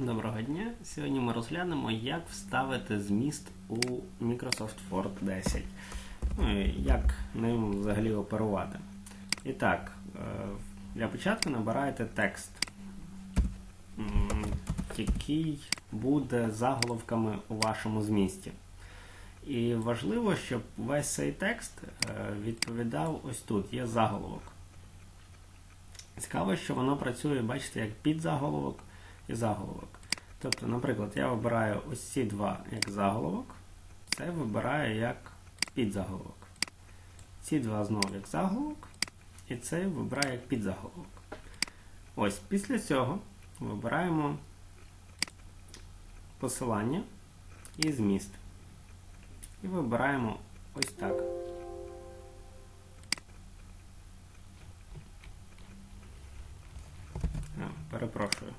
Доброго дня! Сьогодні ми розглянемо, як вставити зміст у Microsoft Word 10. Ну і як ним взагалі оперувати. І так, е, для початку набираєте текст, який буде заголовками у вашому змісті. І важливо, щоб весь цей текст е, відповідав ось тут, є заголовок. Цікаво, що воно працює, бачите, як підзаголовок і заголовок. Тобто, наприклад, я вибираю ось ці два як заголовок, це вибираю як підзаголовок. Ці два знову як заголовок, і це вибираю як підзаголовок. Ось, після цього вибираємо посилання і зміст. І вибираємо ось так. Перепрошую.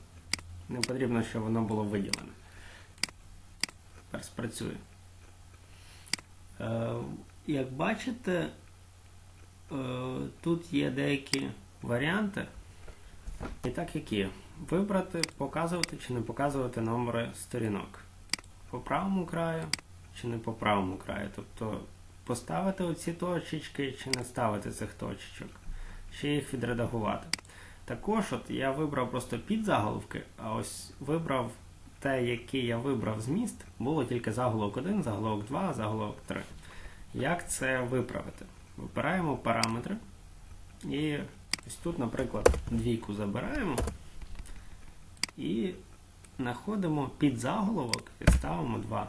Не потрібно, щоб воно було виділене. Тепер спрацює. Е, як бачите, е, тут є деякі варіанти. І так які. Вибрати, показувати чи не показувати номери сторінок. По правому краю чи не по правому краю. Тобто поставити оці точечки чи не ставити цих точечок. Ще їх відредагувати. Також от я вибрав просто підзаголовки, а ось вибрав те, який я вибрав зміст, було тільки заголовок 1, заголовок 2, заголовок 3. Як це виправити? Вибираємо параметри. І ось тут, наприклад, двійку забираємо і знаходимо підзаголовок і ставимо 2.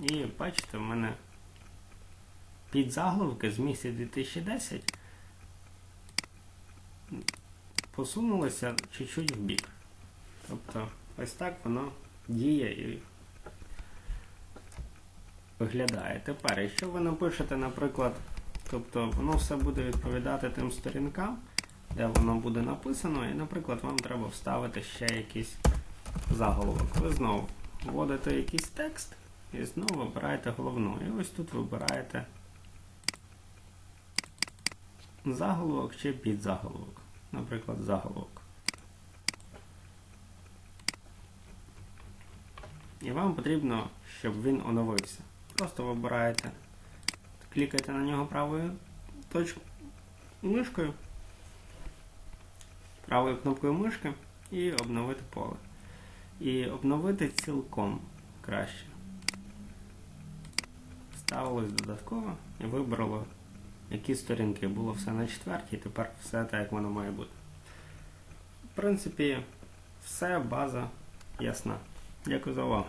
І бачите, в мене підзаголовки з місця 2010 посунулися чуть-чуть в бік. Тобто ось так воно діє і виглядає. Тепер, якщо ви напишете, наприклад, тобто воно все буде відповідати тим сторінкам, де воно буде написано, і, наприклад, вам треба вставити ще якийсь заголовок. Ви знову вводите якийсь текст і знову вибираєте головну. І ось тут вибираєте заголовок чи підзаголовок. Наприклад, заголовок. І вам потрібно, щоб він оновився. Просто вибираєте, клікаєте на нього правою точкою мишкою, правою кнопкою мишки і обновити поле. І обновити цілком краще. Ставилось додатково і вибрало які сторінки. Було все на четвертій, тепер все так, як воно має бути. В принципі, все, база ясна. Дякую за увагу.